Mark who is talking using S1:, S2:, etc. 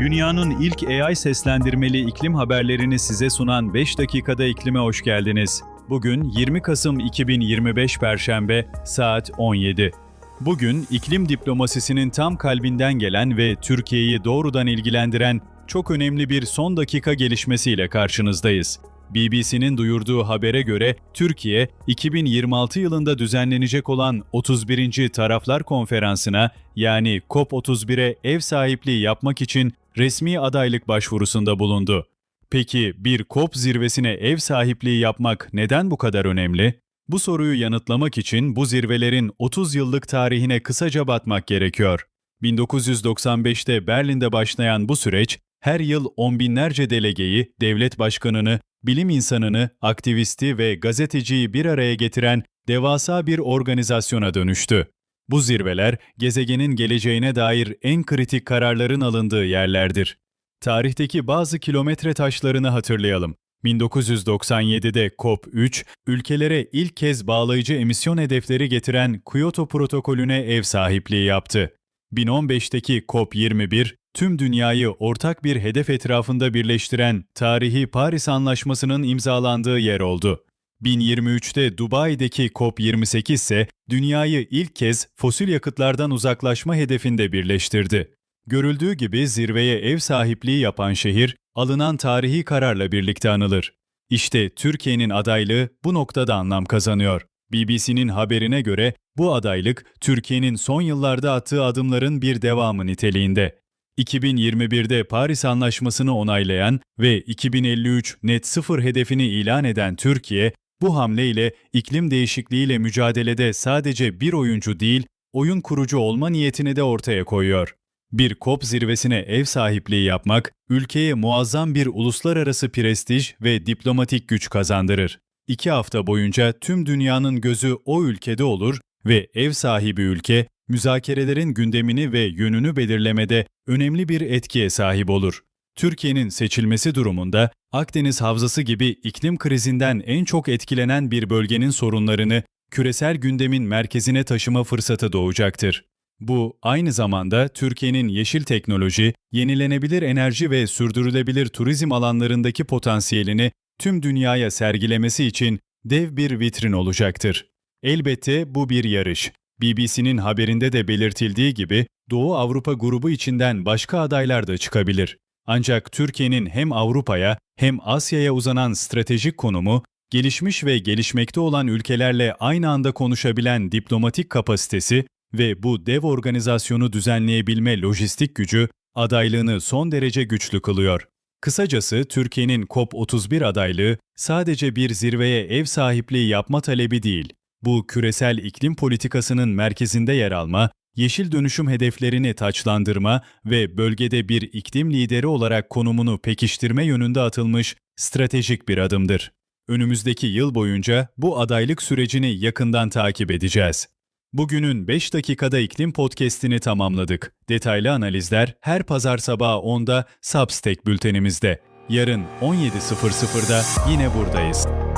S1: Dünyanın ilk AI seslendirmeli iklim haberlerini size sunan 5 dakikada iklime hoş geldiniz. Bugün 20 Kasım 2025 Perşembe saat 17. Bugün iklim diplomasisinin tam kalbinden gelen ve Türkiye'yi doğrudan ilgilendiren çok önemli bir son dakika gelişmesiyle karşınızdayız. BBC'nin duyurduğu habere göre Türkiye 2026 yılında düzenlenecek olan 31. Taraflar Konferansı'na yani COP31'e ev sahipliği yapmak için resmi adaylık başvurusunda bulundu. Peki bir COP zirvesine ev sahipliği yapmak neden bu kadar önemli? Bu soruyu yanıtlamak için bu zirvelerin 30 yıllık tarihine kısaca batmak gerekiyor. 1995'te Berlin'de başlayan bu süreç her yıl on binlerce delegeyi, devlet başkanını, bilim insanını, aktivisti ve gazeteciyi bir araya getiren devasa bir organizasyona dönüştü. Bu zirveler gezegenin geleceğine dair en kritik kararların alındığı yerlerdir. Tarihteki bazı kilometre taşlarını hatırlayalım. 1997'de COP3, ülkelere ilk kez bağlayıcı emisyon hedefleri getiren Kyoto protokolüne ev sahipliği yaptı. 2015'teki COP21, tüm dünyayı ortak bir hedef etrafında birleştiren tarihi Paris Anlaşması'nın imzalandığı yer oldu. 1023'te Dubai'deki COP28 ise dünyayı ilk kez fosil yakıtlardan uzaklaşma hedefinde birleştirdi. Görüldüğü gibi zirveye ev sahipliği yapan şehir, alınan tarihi kararla birlikte anılır. İşte Türkiye'nin adaylığı bu noktada anlam kazanıyor. BBC'nin haberine göre bu adaylık Türkiye'nin son yıllarda attığı adımların bir devamı niteliğinde. 2021'de Paris Anlaşması'nı onaylayan ve 2053 net sıfır hedefini ilan eden Türkiye, bu hamleyle iklim değişikliğiyle mücadelede sadece bir oyuncu değil, oyun kurucu olma niyetini de ortaya koyuyor. Bir COP zirvesine ev sahipliği yapmak, ülkeye muazzam bir uluslararası prestij ve diplomatik güç kazandırır. İki hafta boyunca tüm dünyanın gözü o ülkede olur ve ev sahibi ülke, müzakerelerin gündemini ve yönünü belirlemede önemli bir etkiye sahip olur. Türkiye'nin seçilmesi durumunda Akdeniz Havzası gibi iklim krizinden en çok etkilenen bir bölgenin sorunlarını küresel gündemin merkezine taşıma fırsatı doğacaktır. Bu aynı zamanda Türkiye'nin yeşil teknoloji, yenilenebilir enerji ve sürdürülebilir turizm alanlarındaki potansiyelini tüm dünyaya sergilemesi için dev bir vitrin olacaktır. Elbette bu bir yarış. BBC'nin haberinde de belirtildiği gibi Doğu Avrupa grubu içinden başka adaylar da çıkabilir. Ancak Türkiye'nin hem Avrupa'ya hem Asya'ya uzanan stratejik konumu, gelişmiş ve gelişmekte olan ülkelerle aynı anda konuşabilen diplomatik kapasitesi ve bu dev organizasyonu düzenleyebilme lojistik gücü adaylığını son derece güçlü kılıyor. Kısacası Türkiye'nin COP31 adaylığı sadece bir zirveye ev sahipliği yapma talebi değil, bu küresel iklim politikasının merkezinde yer alma, yeşil dönüşüm hedeflerini taçlandırma ve bölgede bir iklim lideri olarak konumunu pekiştirme yönünde atılmış stratejik bir adımdır. Önümüzdeki yıl boyunca bu adaylık sürecini yakından takip edeceğiz. Bugünün 5 dakikada iklim podcast'ini tamamladık. Detaylı analizler her pazar sabahı 10'da Substack bültenimizde. Yarın 17.00'da yine buradayız.